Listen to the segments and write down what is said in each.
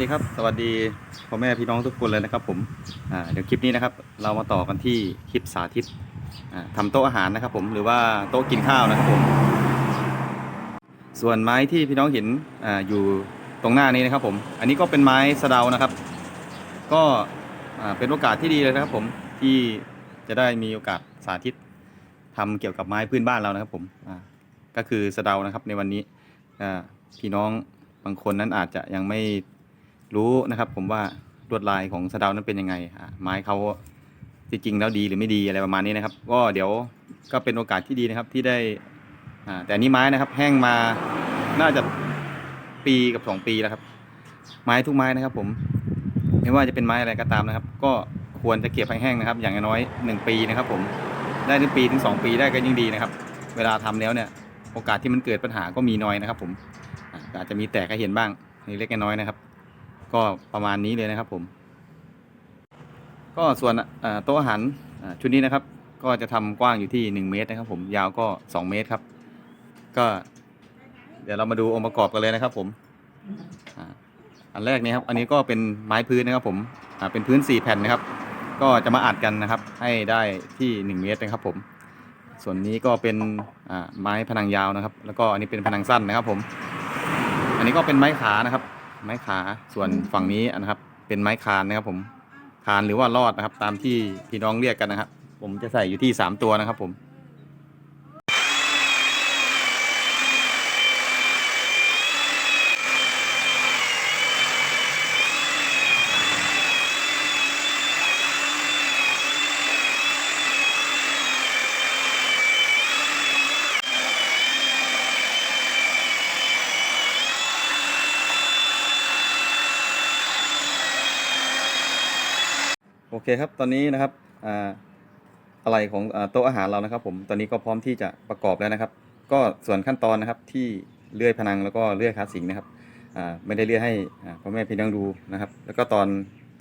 วัสดีครับสวัสดีพ่อแม่พี่น้องทุกคนเลยนะครับผมเดี๋ยวคลิปนี้นะครับ เรามาต่อกันที่คลิปสาธิตอ่าทำโต๊ะอาหารนะครับ ผมหรือว่าโต๊ะกินข้าวนะครับผมส่วนไม้ที่พี่น้องเห็นออยู่ตรงหน้านี้นะครับ ผม อันนี้ก็เป็นไม้สะเดานะครับ ก็เป็นโอกาสที่ดีเลยนะครับผมที่จะได้มีโอกาสสาธิตทำเกี่ยวกับไม้พื้นบ้านเรานะครับผมก็คือสะเดานะครับในวันนี้พี่น้องบางคนนั้นอาจจะยังไม่ รู้นะครับ ผมว่าลวดลายของสะดานั้นเป็นยังไงไม้เขาจริงๆแล้วดีหรือไม่ดีอะไรประมาณนี้นะครับ ก็เดี๋ยวก็เป็นโอกาสที่ดีนะครับที่ได้แต่อันนี้ไม้นะครับ แห้งมาน่าจะปีกับสองปีแล้วครับ ไม้ทุกไม้นะครับ ผมไม่ว่าจะเป็นไม้อะไรก็ตามนะครับ ก็ควรจะเก็บให้แห้งนะครับ อย่างน้อยหนึ่งปีนะครับ ผมได้ถึงปีถึงสองปีได้ก็ยิ่งดีนะครับ เวลาทำแล้วเนี่ย โอกาสที่มันเกิดปัญหาก็มีน้อยนะครับ ผมอาจจะมีแตกให้เห็นบ้างเล็กน้อยนะครับ ก็ประมาณนี้เลยนะครับผม ก็ส่วนโต๊ะอาหารชุดนี้นะครับ ก็จะทำกว้างอยู่ที่ 1 เมตรนะครับ ผมยาวก็ 2 เมตรครับ ก็เดี๋ยวเรามาดูองค์ประกอบกันเลยนะครับ ผมอันแรกนี้ครับ อันนี้ก็เป็นไม้พื้นนะครับ ผมเป็นพื้น 4 แผ่นนะครับ ก็จะมาอัดกันนะครับ ให้ได้ที่ 1 เมตรนะครับ ผม ส่วนนี้ก็เป็นไม้พนังยาวนะครับ แล้วก็อันนี้เป็นพนังสั้นนะครับ ผม อันนี้ก็เป็นไม้ขานะครับ ไม้ขาส่วนฝั่งนี้นะครับ เป็นไม้คานนะครับ ผมคานหรือว่ารอดนะครับ ตามที่พี่น้องเรียกกันนะครับ ผมจะใส่อยู่ที่สามตัวนะครับผม โอเคครับ ตอนนี้นะครับอะไรของโต๊ะอาหารเรานะครับ ผมตอนนี้ก็พร้อมที่จะประกอบแล้วนะครับ ก็ส่วนขั้นตอนนะครับที่เลื่อยพนังแล้วก็เลื่อยคาสิงนะครับไม่ได้เลื่อยให้พ่อแม่พี่น้องดูนะครับ แล้วก็ตอน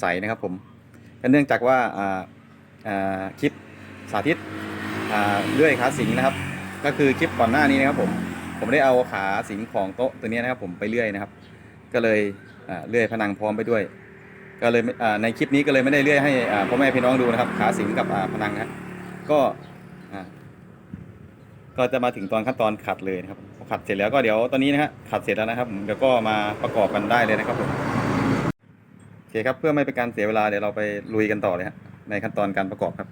ใส่นะครับผมก็เนื่องจากว่าคลิปสาธิตเลื่อยขาสิงนะครับ ก็คือคลิปก่อนหน้านี้นะครับผมผมได้เอาขาสิงของโต๊ะตัวนี้นะครับ ผมไปเลื่อยนะครับ ก็เลยเลื่อยพนังพร้อมไปด้วย ก็เลยในคลิปนี้ก็เลยไม่ได้เลื่อยให้พ่อแม่พี่น้องดูนะครับ ขาสิงกับพนังนะก็ก็จะมาถึงตอนขั้นตอนขัดเลยนะครับขัดเสร็จแล้วก็เดี๋ยวตอนนี้นะฮะขัดเสร็จแล้วนะครับเดี๋ยวก็มาประกอบกันได้เลยนะครับผมโอเคครับเพื่อไม่เป็นการเสียเวลาเดี๋ยวเราไปลุยกันต่อเลยฮะในขั้นตอนการประกอบครับ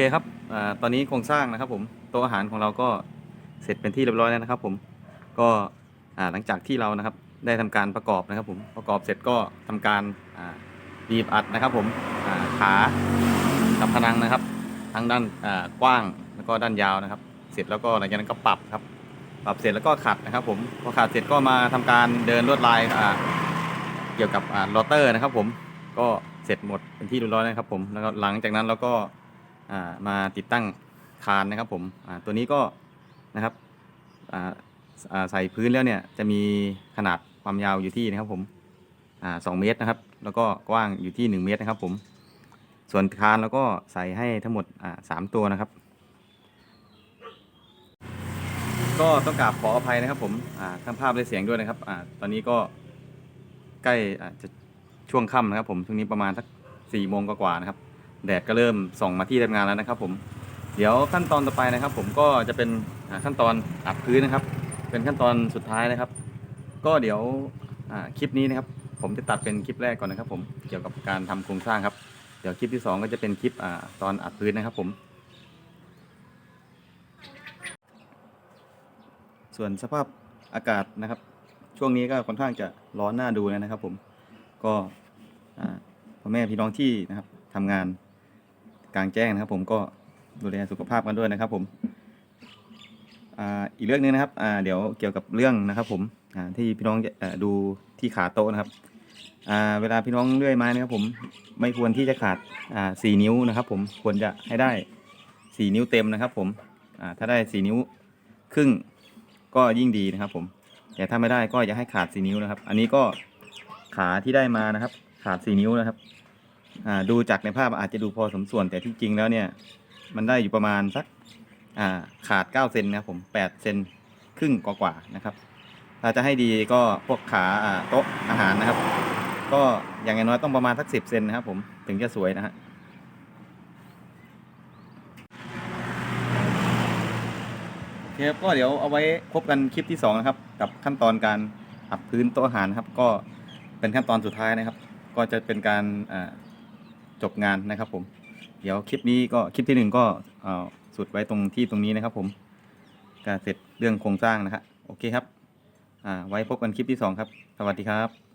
เคครับอตอนนี้โครงสร้างนะครับผมโต๊ะอาหารของเราก็เสร็จเป็นที่เรียบร้อยแล้วนะครับ ผมก็หลังจากที่เรานะครับได้ทำการประกอบนะครับ ผมประกอบเสร็จก็ทำการบีบอัดนะครับ ผมขากับพนังนะครับ ทั้งด้านกว้างแล้วก็ด้านยาวนะครับ เสร็จแล้วก็หลังจากนั้นก็ปรับครับ ปรับเสร็จแล้วก็ขัดนะครับ ผมพอขัดเสร็จก็มาทำการเดินลวดลายเกี่ยวกับอ่าโรเตอร์นะครับ ผมก็เสร็จหมดเป็นที่เรียบร้อยแล้วนะครับ ผมแล้วหลังจากนั้นเราก็ มาติดตั้งคานนะครับผมตัวนี้ก็นะครับใส่พื้นแล้วเนี่ยจะมีขนาดความยาวอยู่ที่นะครับผมอสองเมตรนะครับ แล้วก็กว้างอยู่ที่ 1 เมตรนะครับผมส่วนคานแล้วก็ใส่ให้ทั้งหมดสามตัวนะครับ ก็ต้องกราบขออภัยนะครับผมทั้งภาพและเสียงด้วยนะครับอตอนนี้ก็ใกล้จะช่วงค่ำนะครับผมช่วงนี้ประมาณสักสี่โมงกว่าๆนะครับ แดดก็เริ่มส่องมาที่ทำงานแล้วนะครับ ผมเดี๋ยวขั้นตอนต่อไปนะครับ ผมก็จะเป็นขั้นตอนอัดพื้นนะครับ เป็นขั้นตอนสุดท้ายนะครับ ก็เดี๋ยวคลิปนี้นะครับ ผมจะตัดเป็นคลิปแรกก่อนนะครับ ผมเกี่ยวกับการทำโครงสร้างครับ เดี๋ยวคลิปที่สองก็จะเป็นคลิปอตอนอัดพื้นนะครับ ผม ส่วนสภาพอากาศนะครับ ช่วงนี้ก็ค่อนข้างจะร้อนหน้าดูนะครับ ผมก็พ่อแม่พี่น้องที่นะครับทำงาน ลางแจ้งนะครับ ผมก็ดูแลสุขภาพกันด้วยนะครับ ผมอีกเรื่องหนึงนะครับเดี๋ยวเกี่ยวกับเรื่องนะครับ ผมที่พี่น้องดูที่ขาโต๊ะนะครับเวลาพี่น้องเลื่อยไม้นะครับ ผมไม่ควรที่จะขาดสี่นิ้วนะครับ ผมควรจะให้ได้สี่นิ้วเต็มนะครับ ผมถ้าได้สี่นิ้วครึ่งก็ยิ่งดีนะครับ ผมแต่ถ้าไม่ได้ก็อย่าให้ขาดสี่นิ้วนะครับ อันนี้ก็ขาที่ได้มานะครับ ขาดสี่นิ้วนะครับ อ่าดูจากในภาพอาจจะดูพอสมส่วนแต่ที่จริงแล้วเนี่ย มันได้อยู่ประมาณสักอ่าขาด9เซนนะครับผม8เซนครึ่งกว่าๆนะครับถ้าจะให้ดีก็พวกขาอ่าโต๊ะอาหารนะครับ ก็อย่างน้อยต้องประมาณสัก10เซนนะครับผมถึงจะสวยนะฮะโอเคครับก็เดี๋ยวเอาไว้พบกันคลิปที่ 2 นะครับ กับขั้นตอนการอัดพื้นโต๊ะอาหารครับ ก็เป็นขั้นตอนสุดท้ายนะครับ ก็จะเป็นการ จบงานนะครับผม เดี๋ยวคลิปนี้ก็คลิปที่หนึ่งก็สุดไว้ตรงที่ตรงนี้นะครับผมการเสร็จเรื่องโครงสร้างนะครับโอเคครับไว้พบกันคลิปที่สองครับ สวัสดีครับ